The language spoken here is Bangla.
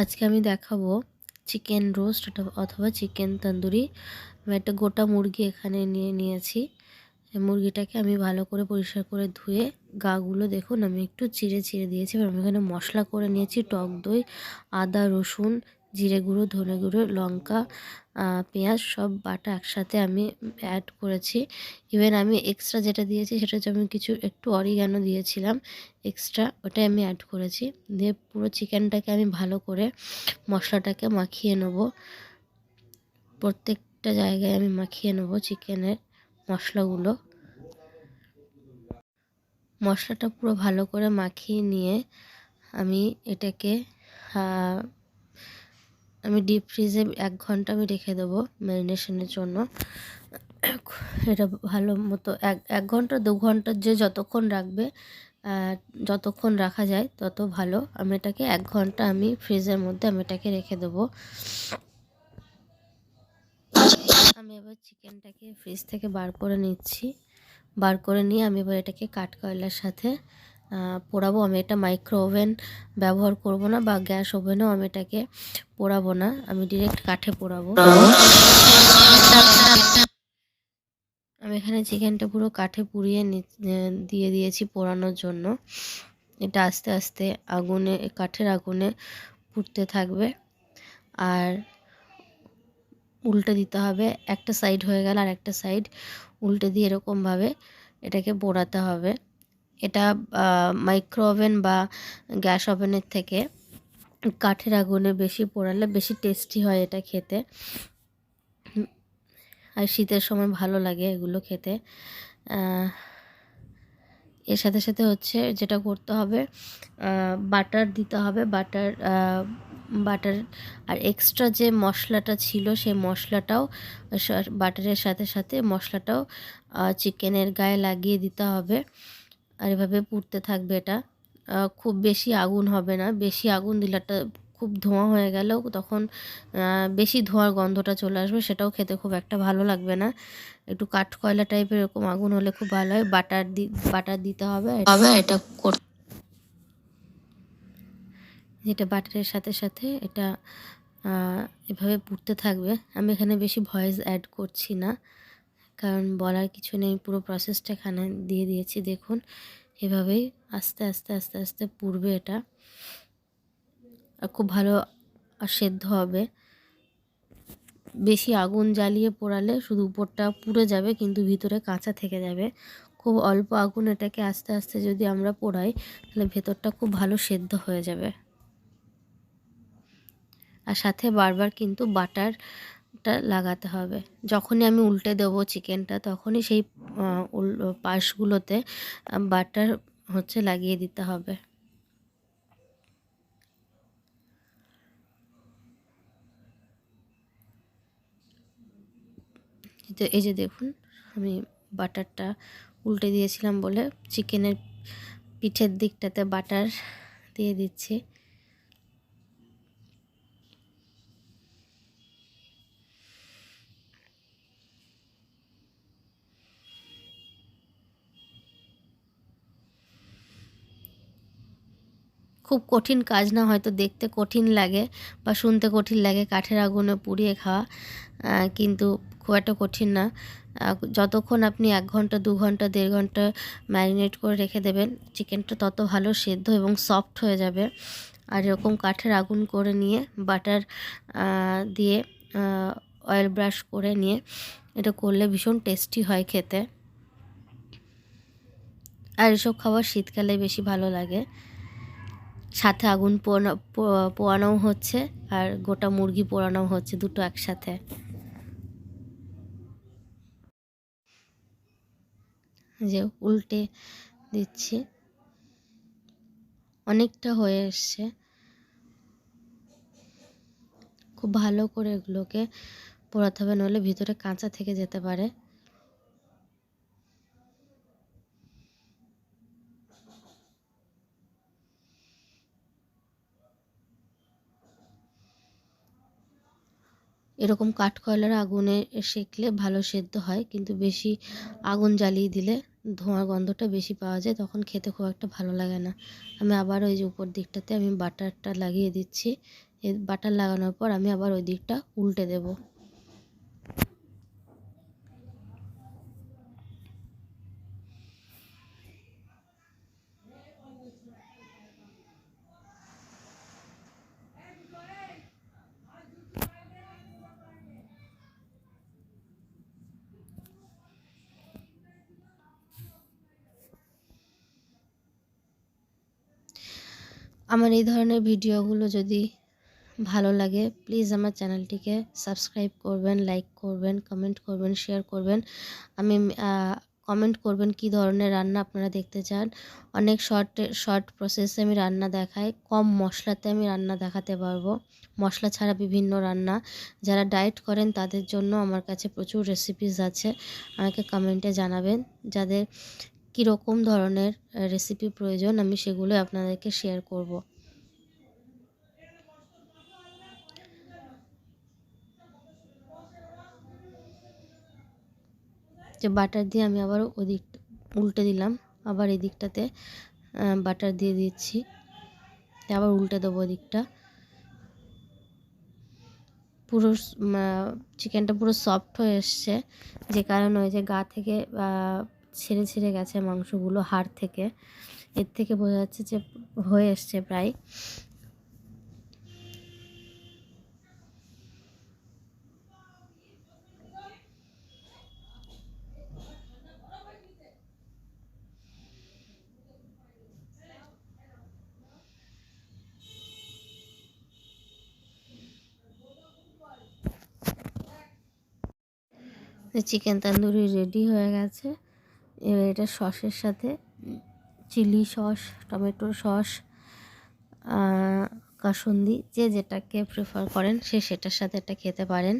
আজকে আমি দেখাবো চিকেন রোস্ট অথবা চিকেন তন্দুরি। আমি একটা গোটা মুরগি এখানে নিয়ে নিয়েছি। মুরগিটাকে আমি ভালো করে পরিষ্কার করে ধুয়ে গাগুলো দেখুন, আমি একটু চিড়ে চিড়ে দিয়েছি। এবার আমি এখানে মশলা করে নিয়েছি টক দই, আদা, রসুন জিরে গুঁড়ো, ধনে গুঁড়ো, লঙ্কা পেঁয়াজ সব বাটা একসাথে আমি অ্যাড করেছি। ইভেন আমি এক্সট্রা যেটা দিয়েছি সেটা হচ্ছে আমি কিছু একটু অরিগানো দিয়েছিলাম এক্সট্রা ওটাই আমি অ্যাড করেছি। দিয়ে পুরো চিকেনটাকে আমি ভালো করে মশলাটাকে মাখিয়ে নেব। প্রত্যেকটা জায়গায় আমি মাখিয়ে নেব চিকেনের মশলাগুলো। মশলাটা পুরো ভালো করে মাখিয়ে নিয়ে আমি এটাকে আমি ডিপ ফ্রিজে এক ঘণ্টা আমি রেখে দেবো ম্যারিনেশনের জন্য। এটা ভালো মতো এক এক ঘণ্টা, দু ঘণ্টার যে যতক্ষণ রাখবে যতক্ষণ রাখা যায়, তত ভালো। আমি এটাকে এক ঘণ্টা আমি ফ্রিজের মধ্যে আমি এটাকে রেখে দেবো। আমি এবার চিকেনটাকে ফ্রিজ থেকে বার করে নিচ্ছি। বার করে নিয়ে আমি এবার এটাকে কাঠ কয়লার সাথে পোড়াবো। আমি এটা মাইক্রো ওভেন ব্যবহার করব না বা গ্যাস ওভেনও আমি এটাকে পোড়াবো না। আমি ডিরেক্ট কাঠে পোড়াবো। আমি এখানে চিকেনটা পুরো কাঠে পুড়িয়ে দিয়ে দিয়েছি পোড়ানোর জন্য। এটা আস্তে আস্তে আগুনে, কাঠের আগুনে পুড়তে থাকবে। আর উল্টে দিতে হবে। একটা সাইড হয়ে গেল আর একটা সাইড উল্টে দিয়ে এরকমভাবে এটাকে পোড়াতে হবে। এটা মাইক্রো ওভেন বা গ্যাস ওভেনের থেকে কাঠের আগুনে বেশি পোড়ালে বেশি টেস্টি হয় এটা খেতে। আর শীতের সময় ভালো লাগে এগুলো খেতে। এর সাথে সাথে হচ্ছে যেটা করতে হবে বাটার দিতে হবে বাটার বাটার আর এক্সট্রা যে মশলাটা ছিল সেই মশলাটাও বাটারের সাথে সাথে মশলাটাও চিকেনের গায়ে লাগিয়ে দিতে হবে। আর এভাবে পুড়তে থাকবে এটা। খুব বেশি আগুন হবে না। বেশি আগুন দিলে একটা খুব ধোঁয়া হয়ে গেলেও তখন বেশি ধোঁয়ার গন্ধটা চলে আসবে সেটাও খেতে খুব একটা ভালো লাগবে না। একটু কাঠ কয়লা টাইপের এরকম আগুন হলে খুব ভালো হয়। বাটার দি বাটার দিতে হবে এটা। যেটা বাটারের সাথে সাথে এটা এভাবে পুড়তে থাকবে। আমি এখানে বেশি ভয়েস অ্যাড করছি না। কারণ বলার কিছু নেই, পুরো প্রসেসটা এখানে দিয়ে দিয়েছি, দেখুন। এভাবেই আস্তে আস্তে আস্তে আস্তে পুড়বে এটা। খুব ভালো সেদ্ধ হবে। বেশি আগুন জ্বালিয়ে পোড়ালে শুধু উপরটা পুড়ে যাবে, কিন্তু ভিতরে কাঁচা থেকে যাবে। খুব অল্প আগুন এটাকে আস্তে আস্তে যদি আমরা পোড়াই, তাহলে ভেতরটা খুব ভালো সেদ্ধ হয়ে যাবে। আর সাথে বারবার কিন্তু বাটারটা লাগাতে হবে। যখনই আমি উল্টে দেবো চিকেনটা, তখনই সেই পাশগুলোতে বাটার হচ্ছে লাগিয়ে দিতে হবে। তো এই যে দেখুন, আমি বাটারটা উল্টে দিয়েছিলাম বলে চিকেনের পিঠের দিকটাতে বাটার দিয়ে দিচ্ছি। খুব কঠিন কাজ না, হয়তো দেখতে কঠিন লাগে বা শুনতে কঠিন লাগে, কাঠের আগুনে পুড়িয়ে খাওয়া কিন্তু খুব একটা কঠিন না। যতক্ষণ আপনি এক ঘণ্টা, দু ঘণ্টা, দেড় ঘণ্টা ম্যারিনেট করে রেখে দেবেন, চিকেনটা তত ভালো সেদ্ধ এবং সফট হয়ে যাবে। আর এরকম কাঠের আগুন করে নিয়ে, বাটার দিয়ে অয়েল ব্রাশ করে নিয়ে, এটা করলে ভীষণ টেস্টি হয় খেতে। আর এসব খাবার শীতকালে বেশি ভালো লাগে। সাথে আগুন পোড়ানো পোয়ানোও হচ্ছে আর গোটা মুরগি পোড়ানোও হচ্ছে দুটো একসাথে। যে উল্টে দিচ্ছি। অনেকটা হয়ে এসছে। খুব ভালো করে এগুলোকে পোড়াতে হবে, নইলে ভিতরে কাঁচা থেকে যেতে পারে। এরকম কাঠ কয়লার আগুনে সেঁকলে ভালো সেদ্ধ হয়, কিন্তু বেশি আগুন জ্বালিয়ে দিলে ধোঁয়ার গন্ধটা বেশি পাওয়া যায়, তখন খেতে খুব একটা ভালো লাগে না। আমি আবার ওই যে উপর দিকটাতে আমি বাটারটা লাগিয়ে দিচ্ছি বাটার লাগানোর পর আমি আবার ওই দিকটা উল্টে দেব। আমার এই ধরনের ভিডিওগুলো যদি ভালো লাগে প্লিজ আমার চ্যানেলটিকে সাবস্ক্রাইব করবেন লাইক করবেন কমেন্ট করবেন শেয়ার করবেন। আমি কমেন্ট করবেন কি ধরনের রান্না আপনারা দেখতে চান। অনেক শর্ট শর্ট প্রসেসে আমি রান্না দেখাই, কম মশলাতে আমি রান্না দেখাতে পারব। মশলা ছাড়া বিভিন্ন রান্না। যারা ডায়েট করেন তাদের জন্য আমার কাছে প্রচুর রেসিপিস আছে। আমাকে কমেন্টে জানাবেন। যাদের কীরকম ধরনের রেসিপি প্রয়োজন, আমি সেগুলো আপনাদেরকে শেয়ার করব। যে বাটার দিয়ে আমি আবার ওদিক, উল্টে দিলাম, আবার এই দিকটাতে বাটার দিয়ে দিচ্ছি। আবার উল্টে দেবো ওদিকটা। পুরো চিকেনটা পুরো সফট হয়ে এসছে। যে কারণে ওই যে গা থেকে ছেড়ে ছেড়ে গেছে মাংসগুলো হাড় থেকে। এর থেকে বোঝা যাচ্ছে যে হয়ে এসছে প্রায়। চিকেন তান্দুরি রেডি হয়ে গেছে। এবার এটা সসের সাথে chilli sauce, tomato sauce kasundi, যে যেটাকে প্রেফার করেন সে সেটার সাথে এটা খেতে পারেন।